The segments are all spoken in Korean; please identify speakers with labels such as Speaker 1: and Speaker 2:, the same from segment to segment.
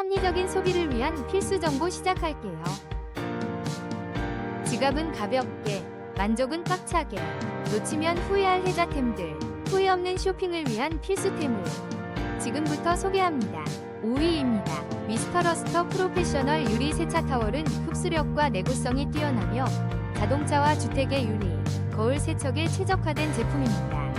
Speaker 1: 합리적인 소비를 위한 필수 정보 시작할게요. 지갑은 가볍게, 만족은 꽉차게, 놓치면 후회할 혜자템들, 후회 없는 쇼핑을 위한 필수템을 지금부터 소개합니다. 5위입니다. 미스터 러스터 프로페셔널 유리 세차 타월은 흡수력과 내구성이 뛰어나며 자동차와 주택의 유리, 거울 세척에 최적화된 제품입니다.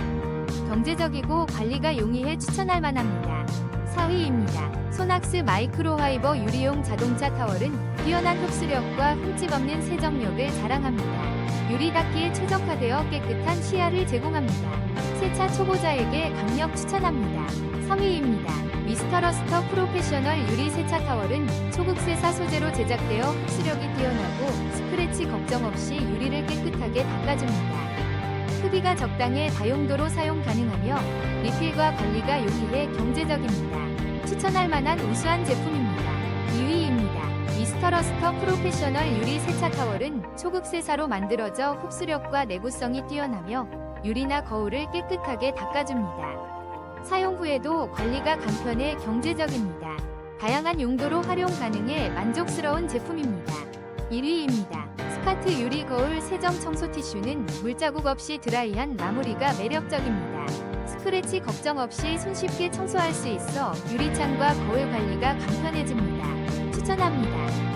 Speaker 1: 경제적이고 관리가 용이해 추천할 만합니다. 4위입니다. 소낙스 마이크로하이버 유리용 자동차 타월은 뛰어난 흡수력과 흠집 없는 세정력을 자랑합니다. 유리 닦기에 최적화되어 깨끗한 시야를 제공합니다. 세차 초보자에게 강력 추천합니다. 3위입니다. 미스터 러스터 프로페셔널 유리 세차 타월은 초극세사 소재로 제작되어 흡수력이 뛰어나고 스크래치 걱정 없이 유리를 깨끗하게 닦아줍니다. 크기가 적당해 다용도로 사용 가능하며 리필과 관리가 용이해 경제적입니다. 추천할 만한 우수한 제품입니다. 2위입니다. 미스터 러스터 프로페셔널 유리 세차 타월은 초극 세사로 만들어져 흡수력과 내구성이 뛰어나며 유리나 거울을 깨끗하게 닦아줍니다. 사용 후에도 관리가 간편해 경제적입니다. 다양한 용도로 활용 가능해 만족스러운 제품입니다. 1위입니다. 스카트 유리 거울 세정 청소 티슈는 물자국 없이 드라이한 마무리가 매력적입니다. 스크래치 걱정 없이 손쉽게 청소할 수 있어 유리창과 거울 관리가 간편해집니다. 추천합니다.